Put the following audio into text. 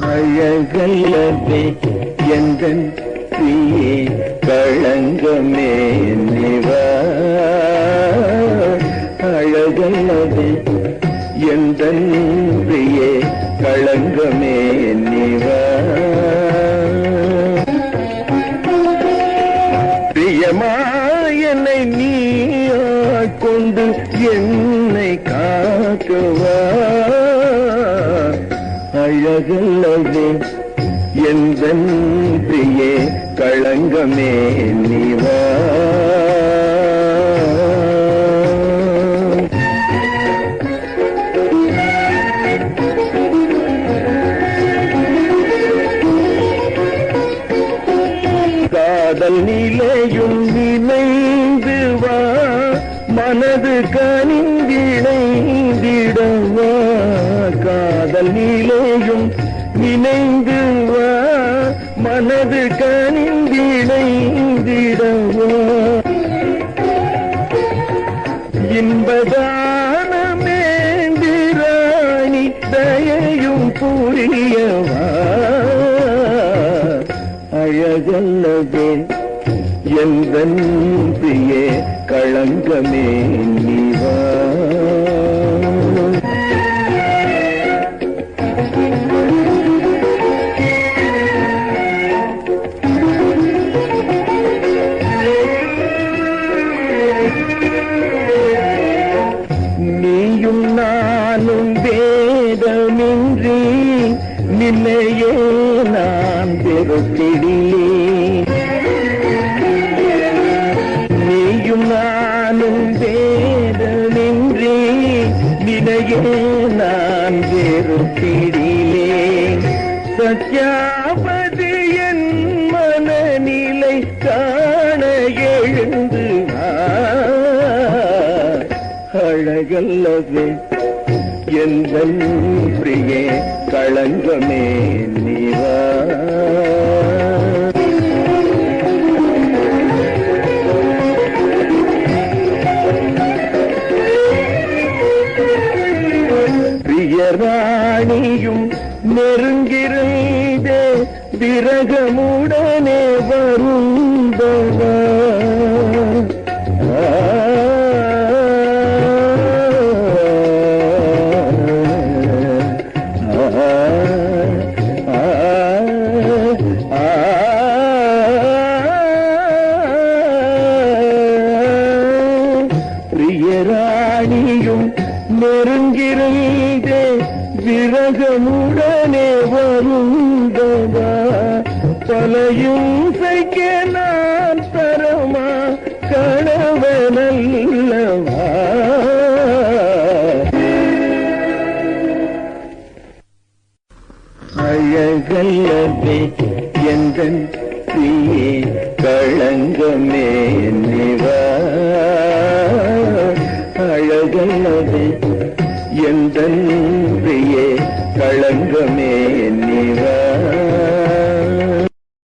அழகல்லவே எந்தன் பிரியே களங்கமே நிவா. அழகல்லவே எந்தன் பிரியே களங்கமே நிவா. பிரியமா என்னை நீ கொண்டு என்னை காக்குவா. அழகுள்ளது எந்த பிரியே களங்கமே நீவா. காதல் நிலையும் நினைந்து வா மனது கனிந்திணைந்திடவா. காதல் நிலையும் நினைந்து வா. மனது கனிந்திணைந்திடவா. இன்பதானமேந்திராணி தயையும் புரியவா அழகல்லவே எந்த பிரியே களங்கமே நீவா. நீயும் நானும் வேதமின்றி நின்னையே நான் பெருத்திடிலே நீயும் நானும் வேதமின்றி நினையே நான் பெருத்திடிலே சத்யா அழகல்லவே எந்த பிரியே களங்கமே நீவா. பிரியராணியும் நெருங்கிருந்தே விரகமுடனே வரும் பிரியராணியும் நெருங்கிருந்தே விரகமுடனே வருந்தவா? பலையும் செய்க நான் தரமா கணவனல்லவா? அழகல்லவே எங்கள் பிரியே களங்கமே கண்டன்றியே களங்கமே நிவா